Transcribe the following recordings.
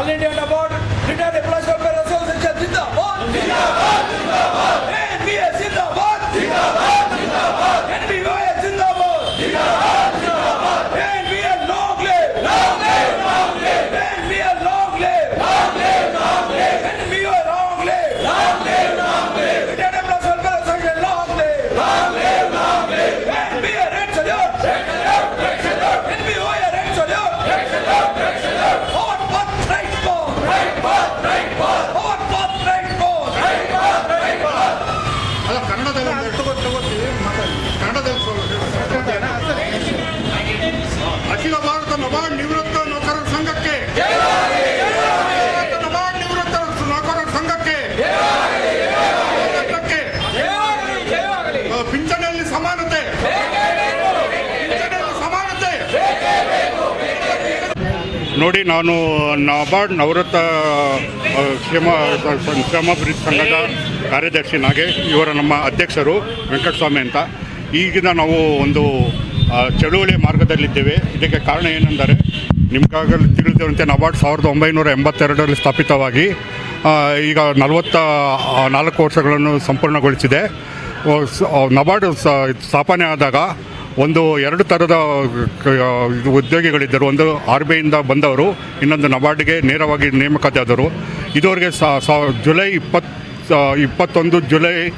All India NABARD retired employees welfare ನೋಡಿ ನಾನು ನಬಾರ್ಡ್ ನವರತ್ನ ಆ, ಕ್ಷೇಮ ಕ್ಷೇಮಾಭಿವೃದ್ಧಿ ಸಂಘದ ಕಾರ್ಯದರ್ಶಿ ನಾಗೆ ಇವರ ನಮ್ಮ ಅಧ್ಯಕ್ಷರು ವೆಂಕಟಸ್ವಾಮಿ ಅಂತ. ಈಗಿನ ನಾವು ಒಂದು ಚಳುವಳಿ ಮಾರ್ಗದಲ್ಲಿದ್ದೇವೆ. ಇದಕ್ಕೆ ಕಾರಣ ಏನೆಂದರೆ ನಿಮಗಾಗಲೇ ತಿಳಿದಿರುವಂತೆ ನಬಾರ್ಡ್ ಸಾವಿರದ ಒಂಬೈನೂರ ಎಂಬತ್ತೆರಡರಲ್ಲಿ ಸ್ಥಾಪಿತವಾಗಿ ಈಗ ನಲವತ್ತ ನಾಲ್ಕು ವರ್ಷಗಳನ್ನು ಸಂಪೂರ್ಣಗೊಳಿಸಿದೆ. ನಬಾರ್ಡ್ ಸ್ಥಾಪನೆ ಆದಾಗ ಒಂದು ಎರಡು ಥರದ ಉದ್ಯೋಗಿಗಳಿದ್ದರು. ಒಂದು ಆರ್ ಬಿ ಐಯಿಂದ ಬಂದವರು, ಇನ್ನೊಂದು ನಬಾರ್ಡ್ಗೆ ನೇರವಾಗಿ ನೇಮಕಾತಿಯಾದರು ಇದುವರೆಗೆ ಸಾ, ಸಾ- ಜುಲೈ ಇಪ್ಪತ್ತು ಇಪ್ಪತ್ತೊಂದು ಜುಲೈ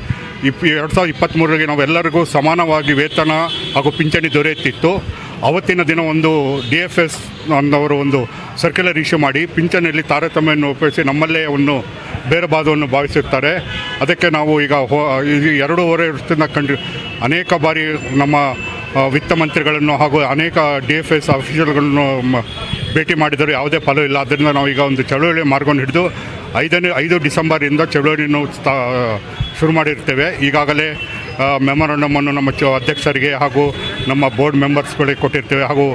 ಇಪ್, ಎರಡು ಸಾವಿರದ ಇಪ್ಪತ್ತ್ಮೂರರಿಗೆ ನಾವೆಲ್ಲರಿಗೂ ಸಮಾನವಾಗಿ ವೇತನ ಹಾಗೂ ಪಿಂಚಣಿ ದೊರೆಯುತ್ತಿತ್ತು. ಅವತ್ತಿನ ದಿನ ಒಂದು ಡಿ ಎಫ್ ಎಸ್ ಅನ್ನೋರು ಒಂದು ಸರ್ಕ್ಯುಲರ್ ಇಶ್ಯೂ ಮಾಡಿ ಪಿಂಚಣಿಯಲ್ಲಿ ತಾರತಮ್ಯವನ್ನು ಉಪಯೋಗಿಸಿ ನಮ್ಮಲ್ಲೇ ಒಂದು ಬೇರೆ ಬಾಧವನ್ನು ಭಾವಿಸುತ್ತಾರೆ. ಅದಕ್ಕೆ ನಾವು ಈಗ ಹೋ ಎರಡೂವರೆ ವರ್ಷದಿಂದ ಕಂಡು, ಅನೇಕ ಬಾರಿ ನಮ್ಮ ವಿತ್ತ ಮಂತ್ರಿಗಳನ್ನು ಹಾಗೂ ಅನೇಕ ಡಿ ಎಫ್ ಎಸ್ ಅಫಿಷಿಯಲ್ಗಳನ್ನು ಭೇಟಿ ಮಾಡಿದರೂ. ಯಾವುದೇ ಫಲ ಇಲ್ಲ. ಅದರಿಂದ ನಾವು ಈಗ ಒಂದು ಚಳುವಳಿ ಮಾರ್ಗವನ್ನು ಹಿಡಿದು ಐದನೇ, ಐದು ಡಿಸೆಂಬರಿಂದ ಚಳುವಳಿಯನ್ನು ಸ್ಥಾ ಶುರು ಮಾಡಿರ್ತೇವೆ. ಈಗಾಗಲೇ ಮೆಮೊರಂಡಮನ್ನು ನಮ್ಮ ಚ, ಅಧ್ಯಕ್ಷರಿಗೆ ಹಾಗೂ ನಮ್ಮ ಬೋರ್ಡ್ ಮೆಂಬರ್ಸ್ಗಳಿಗೆ ಕೊಟ್ಟಿರ್ತೇವೆ. ಹಾಗೂ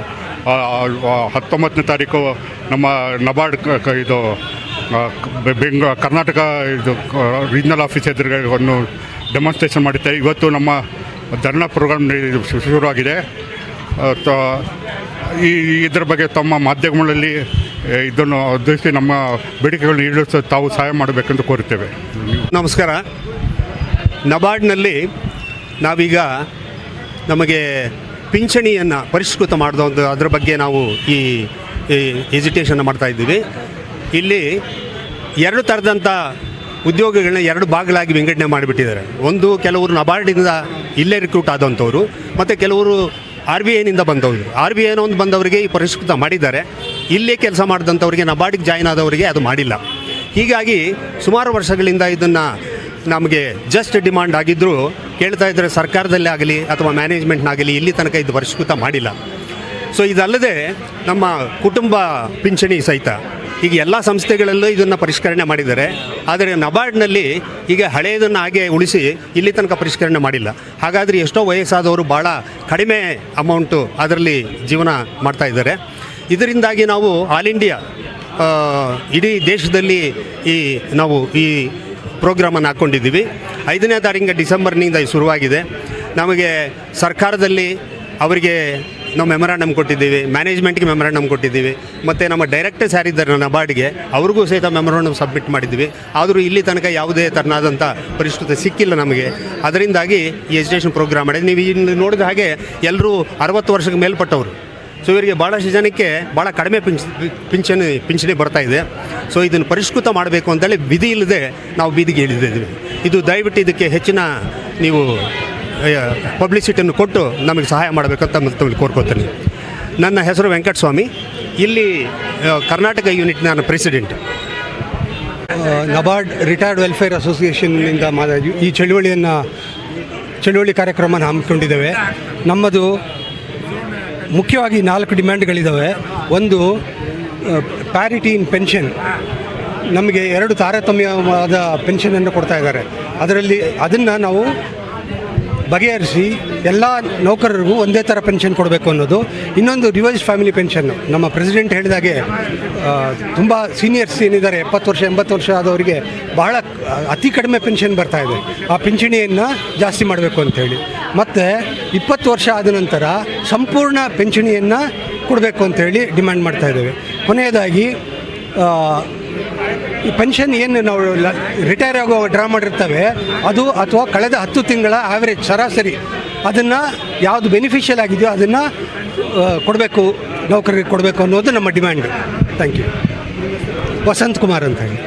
ಹತ್ತೊಂಬತ್ತನೇ ತಾರೀಕು ನಮ್ಮ ನಬಾರ್ಡ್ ಇದು ಬೆಂಗ, ಕರ್ನಾಟಕ ಇದು ರೀಜ್ನಲ್ ಆಫೀಸ್ ಎದುರುಗಡೆ ಒಂದು ಡೆಮಾನ್ಸ್ಟ್ರೇಷನ್ ಮಾಡಿದ್ದೇವೆ ಇವತ್ತು ನಮ್ಮ ಧರ್ನಾ ಪ್ರೋಗ್ರಾಮ್ ಶುರುವಾಗಿದೆ. ಈ ಇದರ ಬಗ್ಗೆ ತಮ್ಮ ಮಾಧ್ಯಮಗಳಲ್ಲಿ ಇದನ್ನು ಉದ್ದೇಶಿಸಿ ನಮ್ಮ ಬೇಡಿಕೆಗಳನ್ನು ಈಡೇರಿಸ ತಾವು ಸಹಾಯ ಮಾಡಬೇಕೆಂದು ಕೋರುತ್ತೇವೆ. ನಮಸ್ಕಾರ. ನಬಾರ್ಡ್ನಲ್ಲಿ ನಾವೀಗ ನಮಗೆ ಪಿಂಚಣಿಯನ್ನು ಪರಿಷ್ಕೃತ ಮಾಡಿದ ಒಂದು, ಅದರ ಬಗ್ಗೆ ನಾವು ಈ ಎಜಿಟೇಷನ್ ಮಾಡ್ತಾ ಇದ್ದೀವಿ. ಇಲ್ಲಿ ಎರಡು ಥರದಂಥ ಉದ್ಯೋಗಗಳನ್ನ ಎರಡು ಭಾಗಗಳಾಗಿ ವಿಂಗಡಣೆ ಮಾಡಿಬಿಟ್ಟಿದ್ದಾರೆ. ಒಂದು ಕೆಲವರು ನಬಾರ್ಡಿಂದ ಇಲ್ಲೇ ರಿಕ್ರೂಟ್ ಆದಂಥವ್ರು, ಮತ್ತು ಕೆಲವರು ಆರ್ ಬಿ ಐನಿಂದ ಬಂದವರು. ಆರ್ ಬಿ ಐನ ಒಂದು ಬಂದವರಿಗೆ ಈ ಪರಿಷ್ಕೃತ ಮಾಡಿದ್ದಾರೆ. ಇಲ್ಲೇ ಕೆಲಸ ಮಾಡಿದಂಥವ್ರಿಗೆ, ನಬಾರ್ಡಿಗೆ ಜಾಯ್ನ್ ಆದವರಿಗೆ ಅದು ಮಾಡಿಲ್ಲ. ಹೀಗಾಗಿ ಸುಮಾರು ವರ್ಷಗಳಿಂದ ಇದನ್ನು ನಮಗೆ ಜಸ್ಟ್ ಡಿಮಾಂಡ್ ಆಗಿದ್ದರೂ ಕೇಳ್ತಾ ಇದ್ದರೆ ಸರ್ಕಾರದಲ್ಲೇ ಆಗಲಿ ಅಥವಾ ಮ್ಯಾನೇಜ್ಮೆಂಟ್ನಾಗಲಿ ಇಲ್ಲಿ ತನಕ ಇದು ಪರಿಷ್ಕೃತ ಮಾಡಿಲ್ಲ. ಸೊ ಇದಲ್ಲದೆ ನಮ್ಮ ಕುಟುಂಬ ಪಿಂಚಣಿ ಸಹಿತ ಈಗ ಎಲ್ಲ ಸಂಸ್ಥೆಗಳಲ್ಲೂ ಇದನ್ನು ಪರಿಷ್ಕರಣೆ ಮಾಡಿದ್ದಾರೆ. ಆದರೆ ನಬಾರ್ಡ್ನಲ್ಲಿ ಈಗ ಹಳೆಯದನ್ನು ಹಾಗೆ ಉಳಿಸಿ ಇಲ್ಲಿ ತನಕ ಪರಿಷ್ಕರಣೆ ಮಾಡಿಲ್ಲ. ಹಾಗಾದರೆ ಎಷ್ಟೋ ವಯಸ್ಸಾದವರು ಭಾಳ ಕಡಿಮೆ ಅಮೌಂಟು ಅದರಲ್ಲಿ ಜೀವನ ಮಾಡ್ತಾ ಇದ್ದಾರೆ. ಇದರಿಂದಾಗಿ ನಾವು ಆಲ್ ಇಂಡಿಯಾ ಇಡೀ ದೇಶದಲ್ಲಿ ಈ ನಾವು ಈ ಪ್ರೋಗ್ರಾಮನ್ನು ಹಾಕ್ಕೊಂಡಿದ್ದೀವಿ ಐದನೇ ತಾರೀಕು ಡಿಸೆಂಬರ್ನಿಂದ ಶುರುವಾಗಿದೆ. ನಮಗೆ ಸರ್ಕಾರದಲ್ಲಿ ಅವರಿಗೆ ನಾವು ಮೆಮೊರಾಂಡಮ್ ಕೊಟ್ಟಿದ್ದೀವಿ ಮ್ಯಾನೇಜ್ಮೆಂಟ್ಗೆ ಮೆಮೊರಾಂಡಮ್ ಕೊಟ್ಟಿದ್ದೀವಿ, ಮತ್ತು ನಮ್ಮ ಡೈರೆಕ್ಟರ್ಸ್ ಯಾರಿದ್ದಾರೆ ನಬಾರ್ಡ್ಗೆ ಅವ್ರಿಗೂ ಸಹಿತ ಮೆಮೊರಾಂಡಮ್ ಸಬ್ಮಿಟ್ ಮಾಡಿದ್ದೀವಿ ಆದರೂ ಇಲ್ಲಿ ತನಕ ಯಾವುದೇ ಥರನಾದಂಥ ಪರಿಷ್ಕೃತ ಸಿಕ್ಕಿಲ್ಲ ನಮಗೆ. ಅದರಿಂದಾಗಿ ಈ ಎಜುಕೇಷನ್ ಪ್ರೋಗ್ರಾಮ್ ಮಾಡಿದೆ ನೀವು ಇಲ್ಲಿ ನೋಡಿದ ಹಾಗೆ ಎಲ್ಲರೂ ಅರವತ್ತು ವರ್ಷಕ್ಕೆ ಮೇಲ್ಪಟ್ಟವರು. ಸೊ ಇವರಿಗೆ ಭಾಳಷ್ಟು ಜನಕ್ಕೆ ಭಾಳ ಕಡಿಮೆ ಪಿಂಚ್, ಪಿಂಚಣಿ ಪಿಂಚಣಿ ಬರ್ತಾ ಇದೆ. ಸೊ ಇದನ್ನು ಪರಿಷ್ಕೃತ ಮಾಡಬೇಕು ಅಂತೇಳಿ ವಿಧಿ ಇಲ್ಲದೆ ನಾವು ಬೀದಿಗೆ ಇಳಿದಿದ್ದೀವಿ. ಇದು ದಯವಿಟ್ಟು ಇದಕ್ಕೆ ಹೆಚ್ಚಿನ ನೀವು ಪಬ್ಲಿಸಿಟಿಯನ್ನು ಕೊಟ್ಟು ನಮಗೆ ಸಹಾಯ ಮಾಡಬೇಕಂತ ತಮ್ಮಲ್ಲಿ ಕೋರ್ಕೋತೀನಿ. ನನ್ನ ಹೆಸರು ವೆಂಕಟಸ್ವಾಮಿ. ಇಲ್ಲಿ ಕರ್ನಾಟಕ ಯೂನಿಟ್ ನಾನು ಪ್ರೆಸಿಡೆಂಟ್ ನಬಾರ್ಡ್ ರಿಟೈರ್ಡ್ ವೆಲ್ಫೇರ್ ಅಸೋಸಿಯೇಷನ್ನಿಂದ ಮಾ ಈ ಚಳುವಳಿಯನ್ನು, ಚಳುವಳಿ ಕಾರ್ಯಕ್ರಮನ ಹಮ್ಮಿಕೊಂಡಿದ್ದೇವೆ. ನಮ್ಮದು ಮುಖ್ಯವಾಗಿ ನಾಲ್ಕು ಡಿಮ್ಯಾಂಡ್ಗಳಿದ್ದಾವೆ ಒಂದು ಪ್ಯಾರಿಟಿ ಇನ್ ಪೆನ್ಷನ್ ನಮಗೆ ಎರಡು ತಾರತಮ್ಯವಾದ ಪೆನ್ಷನನ್ನು ಕೊಡ್ತಾ ಇದ್ದಾರೆ. ಅದರಲ್ಲಿ, ಅದನ್ನು ನಾವು ಬಗೆಹರಿಸಿ ಎಲ್ಲ ನೌಕರರಿಗೂ ಒಂದೇ ಥರ ಪೆನ್ಷನ್ ಕೊಡಬೇಕು ಅನ್ನೋದು. ಇನ್ನೊಂದು ರಿವೈಸ್ ಫ್ಯಾಮಿಲಿ ಪೆನ್ಷನ್ನು. ನಮ್ಮ ಪ್ರೆಸಿಡೆಂಟ್ ಹೇಳಿದಾಗೆ ತುಂಬ ಸೀನಿಯರ್ಸ್ ಏನಿದ್ದಾರೆ, ಎಪ್ಪತ್ತು ವರ್ಷ, ಎಂಬತ್ತು ವರ್ಷ ಆದವರಿಗೆ ಬಹಳ ಅತಿ ಕಡಿಮೆ ಪೆನ್ಷನ್ ಬರ್ತಾ ಇದೆ. ಆ ಪಿಂಚಣಿಯನ್ನು ಜಾಸ್ತಿ ಮಾಡಬೇಕು ಅಂತೇಳಿ ಮತ್ತು ಇಪ್ಪತ್ತು ವರ್ಷ ಆದ ನಂತರ ಸಂಪೂರ್ಣ ಪಿಂಚಣಿಯನ್ನು ಕೊಡಬೇಕು ಅಂತೇಳಿ ಡಿಮ್ಯಾಂಡ್ ಮಾಡ್ತಾ ಇದ್ದೇವೆ. ಕೊನೆಯದಾಗಿ ಈ ಪೆನ್ಷನ್ ಏನು ನಾವು ರಿಟೈರ್ ಆಗೋ ಡ್ರಾ ಮಾಡಿರ್ತವೆ, ಅದು ಅಥವಾ ಕಳೆದ ಹತ್ತು ತಿಂಗಳ ಆವ್ರೇಜ್ ಸರಾಸರಿ, ಅದನ್ನು ಯಾವುದು ಬೆನಿಫಿಷಿಯಲ್ ಆಗಿದೆಯೋ ಅದನ್ನು ಕೊಡಬೇಕು, ನೌಕರರಿಗೆ ಕೊಡಬೇಕು ಅನ್ನೋದು ನಮ್ಮ demand thank you Vasanth Kumar ಅಂತ ಹೇಳಿ.